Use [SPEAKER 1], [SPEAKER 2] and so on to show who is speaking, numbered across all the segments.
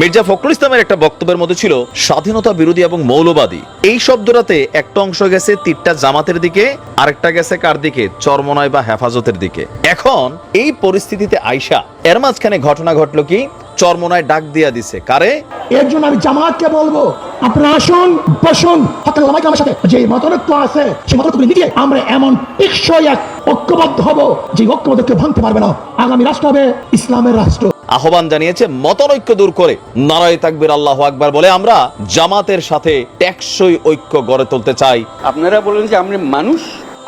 [SPEAKER 1] মির্জা ফখরুল ইসলামের একটা বক্তব্যের মধ্যে ছিল, স্বাধীনতা বিরোধী এবং মৌলবাদী। এই শব্দটাতে একটা অংশ গেছে তীরটা জামাতের দিকে, আরেকটা গেছে কার দিকে? চরমনয় বা হেফাজতের দিকে। এখন এই পরিস্থিতিতে আইসা, এর মাঝখানে ঘটনা ঘটলো কি? চরমনায় ডাক দিয়া দিছে, কারে?
[SPEAKER 2] এর জন্য আমি জামাতকে বলব, আপনারা আসুন, বসুন হকাল লামাইকে আমার সাথে, যে মতনৈক্য আছে সেই মতনৈক্য মিটিয়ে আমরা এমন টেকসই এক ঐক্যবদ্ধ হব, যে ঐক্যবদ্ধকে ভাঙতে পারবে না। আগামী রাষ্ট্র হবে ইসলামের রাষ্ট্র।
[SPEAKER 1] আহ্বান জানিয়েছে মতনৈক্য দূর করে নারায় তাকবির আল্লাহ আকবার বলে আমরা জামাতের সাথে টেকসই ঐক্য গড়ে তুলতে চাই।
[SPEAKER 3] আপনারা বলেন যে আমরা মানুষ?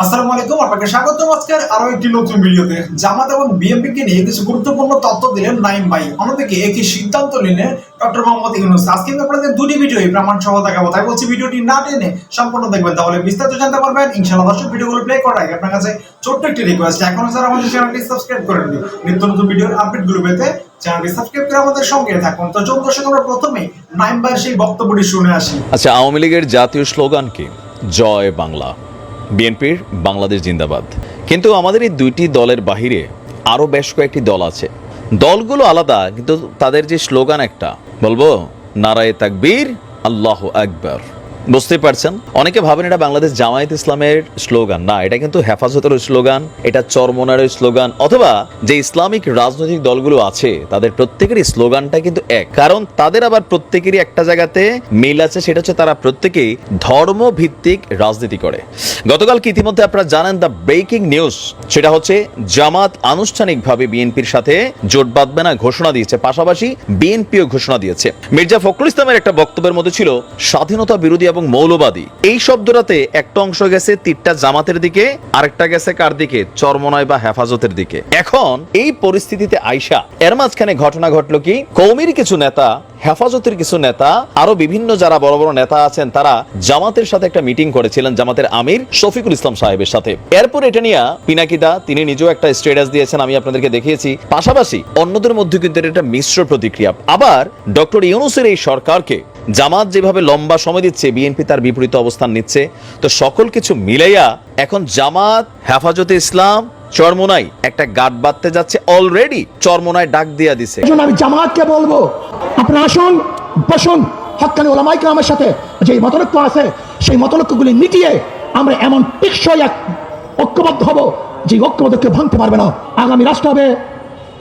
[SPEAKER 4] আসসালামু আলাইকুম, আপনাকে স্বাগতম আজকের আরও একটি নতুন ভিডিওতে। জামাত এবং বিএনপি কে নিয়ে কিছু গুরুত্বপূর্ণ তথ্য দিলেন নাইম ভাই। অন্যদিকে একই সিদ্ধান্ত নিলেন ডক্টর মোহাম্মদ ইউনুস। আজকে আপনাদের দুটি ভিডিওই প্রমাণ সহ দেখাবো। তাই বলছি, ভিডিওটি না টেনে সম্পূর্ণ দেখবেন। তাহলে বিস্তারিত জানতে পারবেন। ইনশাআল্লাহ দর্শক, ভিডিওগুলো প্লে করার আগে আপনার কাছে ছোট্ট একটি রিকোয়েস্ট এখনও যারা আমাদের চ্যানেলটি সাবস্ক্রাইব করেননি, নিত্য নতুন ভিডিওর আপডেটগুলো পেতে চ্যানেলটি সাবস্ক্রাইব করে আমাদের সঙ্গে থাকুন। তো চলুন দর্শক আমরা প্রথমেই নাইম ভাইয়ের সেই বক্তব্যটি শুনে আসি।
[SPEAKER 1] আচ্ছা আওয়ামী লীগের জাতীয় স্লোগান কি? জয় বাংলা। বিএনপির বাংলাদেশ জিন্দাবাদ। কিন্তু আমাদের এই দুইটি দলের বাহিরে আরও বেশ কয়েকটি দল আছে। দলগুলো আলাদা, কিন্তু তাদের যে স্লোগান একটা, বলব, নারায় তাকবীর, আল্লাহ আকবার। বুঝতে পারছেন? অনেকে ভাবেন এটা বাংলাদেশ জামায়াত ইসলামের স্লোগান। না, এটা কিন্তু হেফাজতের স্লোগান, এটা চরমনারের স্লোগান, অথবা যে ইসলামিক রাজনৈতিক দলগুলো আছে, তাদের প্রত্যেকেরই স্লোগানটা কিন্তু এক। কারণ তাদের আবার প্রত্যেকেরই একটা জায়গাতে মিল আছে, সেটা হচ্ছে তারা প্রত্যেকেই ধর্ম ভিত্তিক রাজনীতি করে। গতকাল কি ইতিমধ্যে আপনারা জানেন দ্য ব্রেকিং নিউজ, সেটা হচ্ছে জামাত আনুষ্ঠানিকভাবে বিএনপির সাথে জোট বাঁধবে না ঘোষণা দিয়েছে। পাশাপাশি বিএনপিও ঘোষণা দিয়েছে। মির্জা ফখরুল ইসলামের একটা বক্তব্যের মধ্যে ছিল, স্বাধীনতা বিরোধী এবং মৌলবাদী। এই শব্দটাতে একটা অংশ গেছে তীরটা জামাতের দিকে, আরেকটা গেছে কার দিকে? চরমনয় বা হেফাজতের দিকে। এখন এই পরিস্থিতিতে আইসা, এর মাঝখানে ঘটনা ঘটলো কি? কৌমির কিছু নেতা, হেফাজতের কিছু নেতা, আরও বিভিন্ন যারা বড় বড় নেতা আছেন, তারা জামাতের সাথে একটা মিটিং করেছিলেন জামাতের আমির শফিকুল ইসলাম সাহেবের সাথে। এরপর এটা নিয়ে পিনাকিদা, তিনি নিজেও একটা স্টেটাস দিয়েছেন, আমি আপনাদেরকে দেখিয়েছি। পাশাপাশি অন্যদের মধ্যে কিন্তু এটা একটা মিশ্র প্রতিক্রিয়া। আবার ডক্টর ইউনুসের এই সরকারকে জামাত যেভাবে লম্বা সময় দিচ্ছে, বিএনপি তার বিপরীত অবস্থান নিচ্ছে, তো সকল কিছু মিলাইয়া এখন জামাত, হেফাজতে ইসলাম, চরমোনাই একটা গাট বাঁধতে যাচ্ছে অলরেডি চরমোনায় ডাক দিয়া দিছে।
[SPEAKER 2] আমি জামাতকে বলব, আপনারা আসুন, বসুন, হকানি ওলামাইকে আমার সাথে যে মতনৈক্য আছে, সেই মতনৈক্যগুলি মিটিয়ে আমরা এমন টেকসই এক ঐক্যবদ্ধ হব, যে ঐক্যবদ্ধকে ভাঙতে পারবে না। আগামী রাষ্ট্র হবে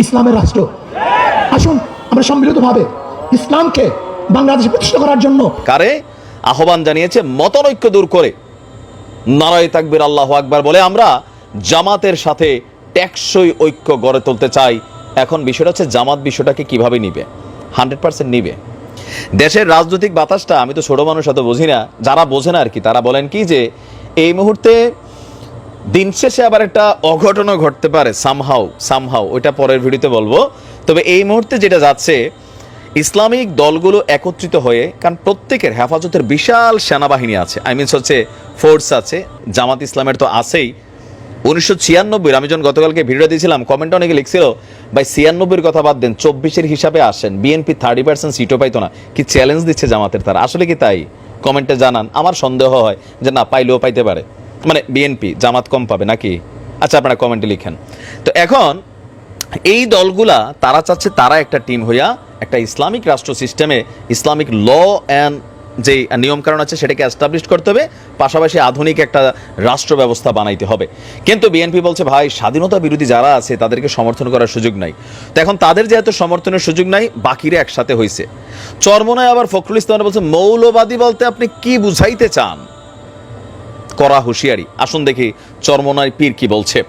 [SPEAKER 2] ইসলামের রাষ্ট্র। আসুন, আমরা সম্মিলিতভাবে ইসলামকে বাংলাদেশে প্রতিষ্ঠা করার জন্য।
[SPEAKER 1] কারে? আহ্বান জানিয়েছে মতনৈক্য দূর করে। নারায় তাকবির আল্লাহ আকবার বলে আমরা জামাতের সাথে টেকসই ঐক্য গড়ে তুলতে চাই। এখন বিষয়টা হচ্ছে জামাত বিষয়টাকে কীভাবে নিবে? হান্ড্রেড পার্সেন্ট নিবে। দেশের রাজনৈতিক বাতাসটা আমি তো ছোট মানুষ অত বুঝি না, যারা বোঝে না আর কি, তারা বলেন কি যে, এই মুহূর্তে দিন শেষে আবার একটা অঘটনও ঘটতে পারে সামহাও সামহাও ওইটা পরের ভিডিওতে বলব। তবে এই মুহূর্তে যেটা যাচ্ছে ইসলামিক দলগুলো একত্রিত হয়ে, কারণ প্রত্যেকের হেফাজতের বিশাল সেনাবাহিনী আছে। আই মিনস হচ্ছে ফোর্স আছে, জামাত ইসলামের তো আছেই। উনিশশো ছিয়ানব্বই আমি যখন গতকালকে ভিডিও দিয়েছিলাম কমেন্টে অনেকে লিখছিল, ভাই, ছিয়ানব্বইয়ের কথা বাদ দেন, চব্বিশের হিসাবে আসেন বিএনপি থার্টি পার্সেন্ট সিটও পাইতো না। কি চ্যালেঞ্জ দিচ্ছে জামাতের তারা? আসলে কি তাই? কমেন্টে জানান। আমার সন্দেহ হয় যে না, পাইলেও পাইতে পারে। মানে বিএনপি জামাত কম পাবে নাকি? আচ্ছা আপনারা কমেন্টে লিখেন। তো এখন এই দলগুলা, তারা চাচ্ছে তারা একটা টিম হইয়া একটা ইসলামিক রাষ্ট্র সিস্টেমে ইসলামিক ল অ্যান্ড যে নিয়মকানুন আছে সেটাকে অ্যাস্টাবলিশ করতে হবে। পাশাপাশি আধুনিক একটা রাষ্ট্র ব্যবস্থা বানাইতে হবে। কিন্তু বিএনপি বলছে, ভাই, স্বাধীনতা বিরোধী যারা আছে, তাদেরকে সমর্থন করার সুযোগ নাই। তো এখন তাদের যেহেতু সমর্থনের সুযোগ নাই, বাকিরা একসাথে হয়েছে চরমনায় আবার ফখরুল ইসলাম বলছে, মৌলবাদী বলতে আপনি কি বুঝাইতে চান? করা হুঁশিয়ারি। আসুন দেখি চরমনায় পীর কি বলছে।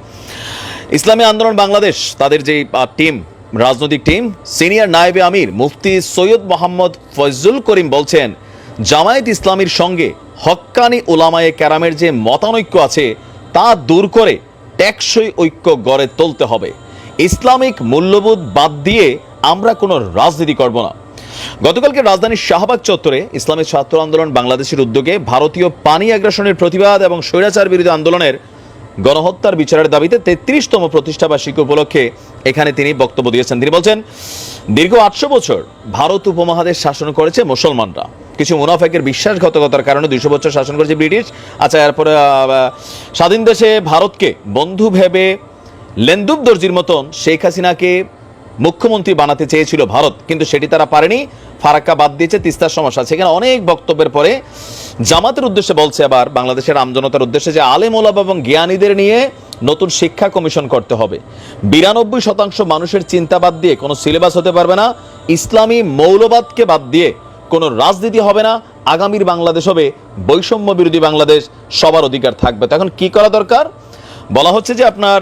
[SPEAKER 1] ইসলামী আন্দোলন বাংলাদেশ, তাদের যে টিম রাজনৈতিক টিম সিনিয়র নায়েবে আমির মুফতি সৈয়দ মোহাম্মদ ফজলুল করিম বলছেন, জামায়াত ইসলামীর সঙ্গে হক্কানি ওলামায়ে ক্যারামের যে মতানৈক্য আছে তা দূর করে টেকসই ঐক্য গড়ে তুলতে হবে। ইসলামিক মূল্যবোধ বাদ দিয়ে আমরা কোনো রাজনীতি করব না। গতকালকে রাজধানীর শাহবাগ চত্বরে ইসলামী ছাত্র আন্দোলন বাংলাদেশের উদ্যোগে ভারতীয় পানি আগ্রাসনের প্রতিবাদ এবং স্বৈরাচার বিরোধী আন্দোলনের গণহত্যার বিচারের দাবিতে তেত্রিশতম প্রতিষ্ঠাবার্ষিকী উপলক্ষে এখানে তিনি বক্তব্য দিয়েছেন। তিনি বলছেন, দীর্ঘ আটশো বছর ভারত উপমহাদেশ শাসন করেছে মুসলমানরা। কিছু মুনাফেকের বিশ্বাসঘাতকতার কারণে দুইশো বছর শাসন করেছে ব্রিটিশ। আচ্ছা এরপরে স্বাধীন দেশে ভারতকে বন্ধু ভেবে লেন্দুব দর্জির মতন শেখ হাসিনাকে মুখ্যমন্ত্রী বানাতে চেয়েছিল ভারত, কিন্তু সেটি তারা পারেনি। ফারাক্কা বাদ দিয়েছে তিস্তার সমস্যা সেখানে অনেক বক্তব্যের পরে জামাতের উদ্দেশ্যে বলছে আবার বাংলাদেশের আমজনতার উদ্দেশ্যে যে আলেম ওলামা এবং জ্ঞানীদের নিয়ে নতুন শিক্ষা কমিশন করতে হবে। বিরানব্বই শতাংশ মানুষের চিন্তা বাদ দিয়ে কোনো সিলেবাস হতে পারবে না। ইসলামী মৌলবাদকে বাদ দিয়ে কোনো রাজনীতি হবে না। আগামীর বাংলাদেশ হবে বৈষম্য বিরোধী বাংলাদেশ। সবার অধিকার থাকবে। তখন কি করা দরকার? বলা হচ্ছে যে আপনার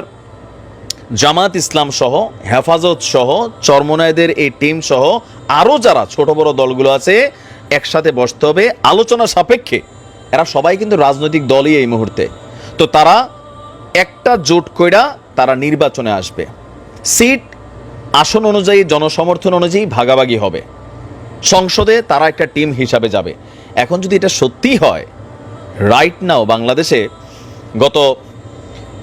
[SPEAKER 1] জামাত ইসলাম সহ, হেফাজত সহ চরমনায়দের এই টিম সহ আরও যারা ছোট বড় দলগুলো আছে একসাথে বসতে হবে। আলোচনা সাপেক্ষে এরা সবাই কিন্তু রাজনৈতিক দলই এই মুহূর্তে। তো তারা একটা জোট কইরা তারা নির্বাচনে আসবে। সিট আসন অনুযায়ী, জনসমর্থন অনুযায়ী ভাগাভাগি হবে। সংসদে তারা একটা টিম হিসাবে যাবে। এখন যদি এটা সত্যি হয় রাইট নাও বাংলাদেশে গত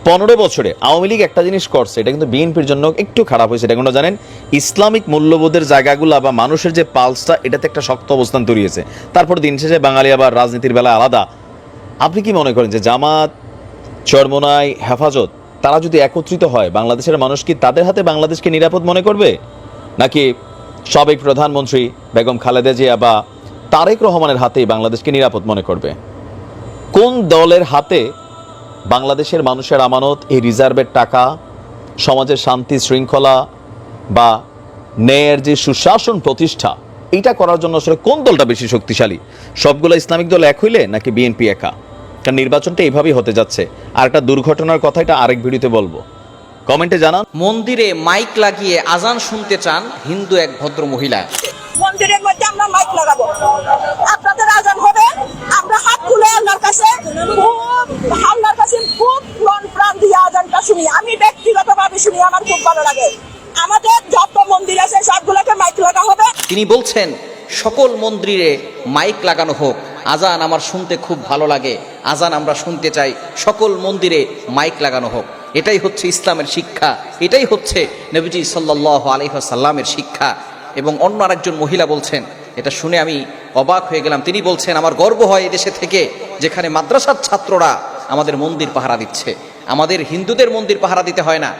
[SPEAKER 1] পনেরো বছরে আওয়ামী লীগ একটা জিনিস করছে, এটা কিন্তু বিএনপির জন্য একটু খারাপ হয়েছে। এটা কোনো জানেন? ইসলামিক মূল্যবোধের জায়গাগুলো বা মানুষের যে পালসটা, এটাতে একটা শক্ত অবস্থান তৈরি হয়েছে তারপর দিন শেষে বাঙালি আবার রাজনীতির বেলা আলাদা। আপনি কি মনে করেন যে জামাত, চরমোনাই, হেফাজত, তারা যদি একত্রিত হয়, বাংলাদেশের মানুষ কি তাদের হাতে বাংলাদেশকে নিরাপদ মনে করবে? নাকি সাবেক প্রধানমন্ত্রী বেগম খালেদা জিয়া বা তারেক রহমানের হাতেই বাংলাদেশকে নিরাপদ মনে করবে? কোন দলের হাতে বাংলাদেশের মানুষের আমানত, এই রিজার্ভের টাকা, সমাজের শান্তি শৃঙ্খলা বা ন্যায়ের যে সুশাসন প্রতিষ্ঠা, এইটা করার জন্য আসলে কোন দলটা বেশি শক্তিশালী? সবগুলো ইসলামিক দল এক হইলে নাকি বিএনপি একা? কারণ নির্বাচনটা এইভাবেই হতে যাচ্ছে। আর একটা দুর্ঘটনার কথা এটা আরেক ভিডিওতে বলব। কমেন্টে জানান,
[SPEAKER 5] মন্দিরে মাইক লাগিয়ে আজান শুনতে চান হিন্দু এক ভদ্র মহিলা
[SPEAKER 6] মন্দিরের মধ্যে আমরা মাইক লাগাবো। আপনাদের আজান হবে। আমরা হাত তুলে আল্লাহর কাছে খুব আল্লাহর কাছে খুব মন প্রাণ দিয়ে আজানটা শুনি। আমি ব্যক্তিগতভাবে শুনি, আমার খুব ভালো লাগে। আমাদের যত মন্দির আছে, সবগুলোকে মাইক লাগা হবে।
[SPEAKER 5] তিনি বলছেন, সকল মন্দিরে মাইক লাগানো হোক। আজান আমার শুনতে খুব ভালো লাগে। আজান আমরা শুনতে চাই, সকল মন্দিরে মাইক লাগানো হোক। এটাই হচ্ছে ইসলামের শিক্ষা। এটাই হচ্ছে নবীজি সাল্লাহ আলহাসাল্লামের শিক্ষা। এবং অন্য আরেকজন মহিলা বলছেন, এটা শুনে আমি অবাক হয়ে গেলাম। তিনি বলছেন, আমার গর্ব হয় এদেশে থেকে যেখানে মাদ্রাসার ছাত্ররা আমাদের মন্দির পাহারা দিচ্ছে। আমাদের হিন্দুদের মন্দির পাহারা দিতে হয় না।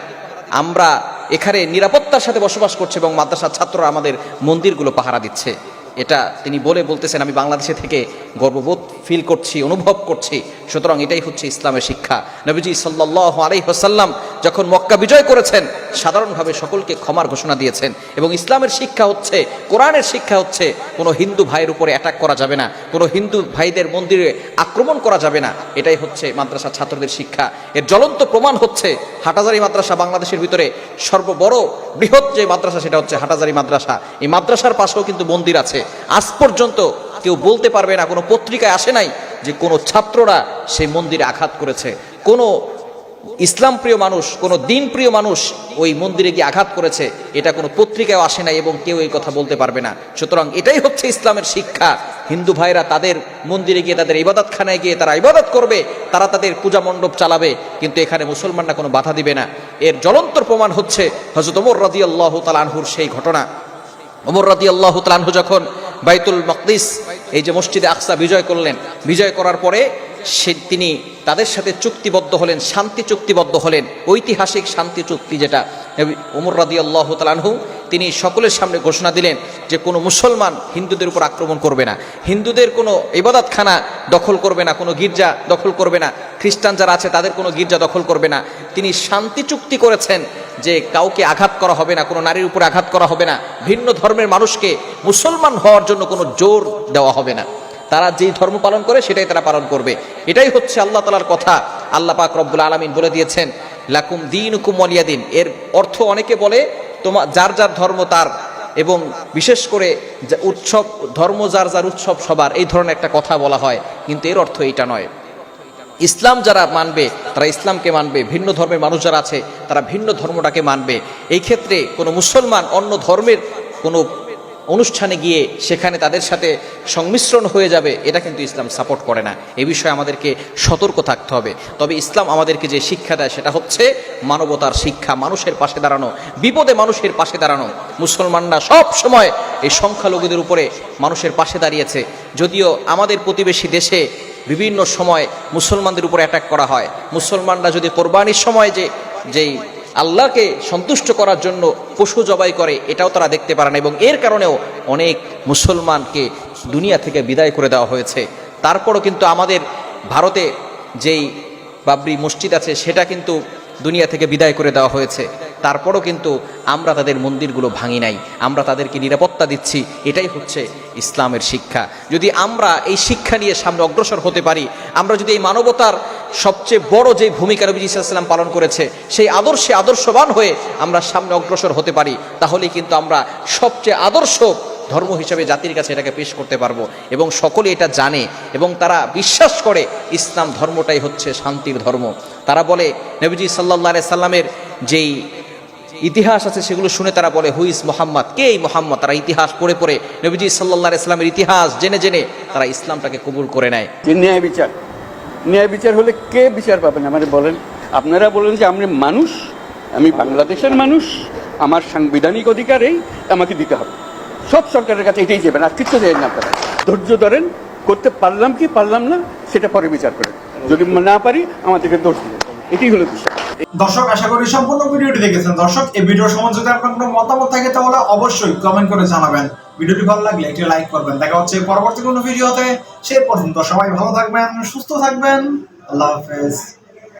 [SPEAKER 5] আমরা এখানে নিরাপত্তার সাথে বসবাস করছি এবং মাদ্রাসার ছাত্ররা আমাদের মন্দিরগুলো পাহারা দিচ্ছে। এটা তিনি বলে বলতেছেন, আমি বাংলাদেশে থেকে গর্ববোধ ফিল করছি, অনুভব করছি। সুতরাং এটাই হচ্ছে ইসলামের শিক্ষা। নবীজি সাল্লাহ আলাই হাসাল্লাম যখন মক্কা বিজয় করেছেন, সাধারণভাবে সকলকে ক্ষমার ঘোষণা দিয়েছেন। এবং ইসলামের শিক্ষা হচ্ছে, কোরআনের শিক্ষা হচ্ছে, কোনো হিন্দু ভাইয়ের উপরে অ্যাটাক করা যাবে না, কোনো হিন্দু ভাইদের মন্দিরে আক্রমণ করা যাবে না। এটাই হচ্ছে মাদ্রাসা ছাত্রদের শিক্ষা। এর জ্বলন্ত প্রমাণ হচ্ছে, হাটাজারি মাদ্রাসা বাংলাদেশের ভিতরে সর্ববড় বৃহৎ যে মাদ্রাসা, সেটা হচ্ছে হাটাজারি মাদ্রাসা। এই মাদ্রাসার পাশেও কিন্তু মন্দির আছে। আজ পর্যন্ত কেউ বলতে পারবে না, কোনো পত্রিকায় আসে নাই যে কোনো ছাত্ররা সেই মন্দিরে আঘাত করেছে। কোনো ইসলাম প্রিয় মানুষ, কোনো দিন প্রিয় মানুষ ওই মন্দিরে গিয়ে আঘাত করেছে, এটা কোনো পত্রিকায় আসে নাই এবং কেউ এই কথা বলতে পারবে না। সুতরাং এটাই হচ্ছে ইসলামের শিক্ষা। হিন্দু ভাইরা তাদের মন্দিরে গিয়ে, তাদের ইবাদতখানায় গিয়ে তারা ইবাদত করবে, তারা তাদের পূজা মণ্ডপ চালাবে, কিন্তু এখানে মুসলমানরা কোনো বাধা দিবে না। এর জ্বলন্ত প্রমাণ হচ্ছে হজরত ওমর রাজি আল্লাহ তালানহুর সেই ঘটনা। ওমর রাদি আল্লাহ তালানহু যখন বাইতুল মকদিস, এই যে মসজিদে আকসা বিজয় করলেন। বিজয় করার পরে সে তিনি তাদের সাথে চুক্তিবদ্ধ হলেন, শান্তি চুক্তিবদ্ধ হলেন, ঐতিহাসিক শান্তি চুক্তি যেটা ওমর রাদি আল্লাহ তালানহু তিনি সকলের সামনে ঘোষণা দিলেন যে কোনো মুসলমান হিন্দুদের উপর আক্রমণ করবে না। হিন্দুদের কোনো ইবাদতখানা দখল করবে না, কোনো গির্জা দখল করবে না। খ্রিস্টান যারা আছে তাদের কোনো গির্জা দখল করবে না। তিনি শান্তি চুক্তি করেছেন যে কাউকে আঘাত করা হবে না, কোনো নারীর উপরে আঘাত করা হবে না। ভিন্ন ধর্মের মানুষকে মুসলমান হওয়ার জন্য কোনো জোর দেওয়া হবে না। তারা যেই ধর্ম পালন করে সেটাই তারা পালন করবে। এটাই হচ্ছে আল্লাহ তালার কথা। আল্লাহ পাক রব্বুল আলমিন বলে দিয়েছেন, লাকুম দিন হুকুম দিন এর অর্থ অনেকে বলে তোমার যার যার ধর্ম তার। এবং বিশেষ করে উৎসব, ধর্ম যার যার উৎসব সবার, এই ধরনের একটা কথা বলা হয়। কিন্তু এর অর্থ এইটা নয়। ইসলাম যারা মানবে, তারা ইসলামকে মানবে। ভিন্ন ধর্মের মানুষ যারা আছে, তারা ভিন্ন ধর্মটাকে মানবে। এই ক্ষেত্রে কোনো মুসলমান অন্য ধর্মের কোনো অনুষ্ঠানে গিয়ে সেখানে তাদের সাথে সংমিশ্রণ হয়ে যাবে, এটা কিন্তু ইসলাম সাপোর্ট করে না। এ বিষয়ে আমাদেরকে সতর্ক থাকতে হবে। তবে ইসলাম আমাদেরকে যে শিক্ষা দেয়, সেটা হচ্ছে মানবতার শিক্ষা, মানুষের পাশে দাঁড়ানো, বিপদে মানুষের পাশে দাঁড়ানো। মুসলমানরা সব সময় এই সংখ্যালঘুদের উপরে মানুষের পাশে দাঁড়িয়েছে। যদিও আমাদের প্রতিবেশী দেশে বিভিন্ন সময় মুসলমানদের উপরে অ্যাটাক করা হয়। মুসলমানরা যদি কোরবানির সময় যে, যেই আল্লাহকে সন্তুষ্ট করার জন্য পশু জবাই করে, এটাও তারা দেখতে পারে না। এবং এর কারণেও অনেক মুসলমানকে দুনিয়া থেকে বিদায় করে দেওয়া হয়েছে। তারপরও কিন্তু আমাদের ভারতে যেই বাবরি মসজিদ আছে, সেটা কিন্তু দুনিয়া থেকে বিদায় করে দেওয়া হয়েছে। তারপরও কিন্তু আমরা তাদের মন্দিরগুলো ভাঙি নাই। আমরা তাদেরকে নিরাপত্তা দিচ্ছি। এটাই হচ্ছে ইসলামের শিক্ষা। যদি আমরা এই শিক্ষা নিয়ে সামনে অগ্রসর হতে পারি, আমরা যদি এই মানবতার সবচেয়ে বড় যে ভূমিকা নবী ইসলাম পালন করেছে, সেই আদর্শে আদর্শবান হয়ে আমরা সামনে অগ্রসর হতে পারি, তাহলেই কিন্তু আমরা সবচেয়ে আদর্শ ধর্ম হিসেবে জাতির কাছে এটাকে পেশ করতে পারব। এবং সকলে এটা জানে এবং তারা বিশ্বাস করে ইসলাম ধর্মটাই হচ্ছে শান্তির ধর্ম। তারা বলে, নবীজি সাল্লাহ সাল্লামের যেই ইতিহাস আছে সেগুলো শুনে তারা বলে, হুইস মোহাম্মদ? কে এই মোহাম্মদ? তারা ইতিহাস পড়ে পড়ে নবীজি সাল্লাহ ইসলামের ইতিহাস জেনে জেনে তারা ইসলামটাকে কবুল করে নেয়।
[SPEAKER 3] বিচার। ন্যায় বিচার হলে কে বিচার পাবেন আমারে বলেন, আপনারা বলেন যে আমি মানুষ, আমি বাংলাদেশের মানুষ, আমার সাংবিধানিক অধিকার এই, আমাকে দিতে হবে। সব সরকারের কাছে এটাই যাবেন আর কিচ্ছু দেবেন না আপনারা। ধৈর্য ধরেন, করতে পারলাম কি পারলাম না, সেটা পরে বিচার করেন। যদি না পারি আমাদেরকে দোষ দিবেন। এটাই হলো বিষয়।
[SPEAKER 4] দর্শক, আশা করি সম্পূর্ণ ভিডিওটি দেখেছেন। দর্শক, এই ভিডিও সম্বন্ধে যদি আপনার কোনো মতামত থাকে তাহলে অবশ্যই কমেন্ট করে জানাবেন। ভিডিওটি ভালো লাগলে একটি লাইক করবেন। দেখা হচ্ছে পরবর্তী কোনো ভিডিওতে। সে পর্যন্ত সবাই ভালো থাকবেন, সুস্থ থাকবেন। আল্লাহ হাফেজ।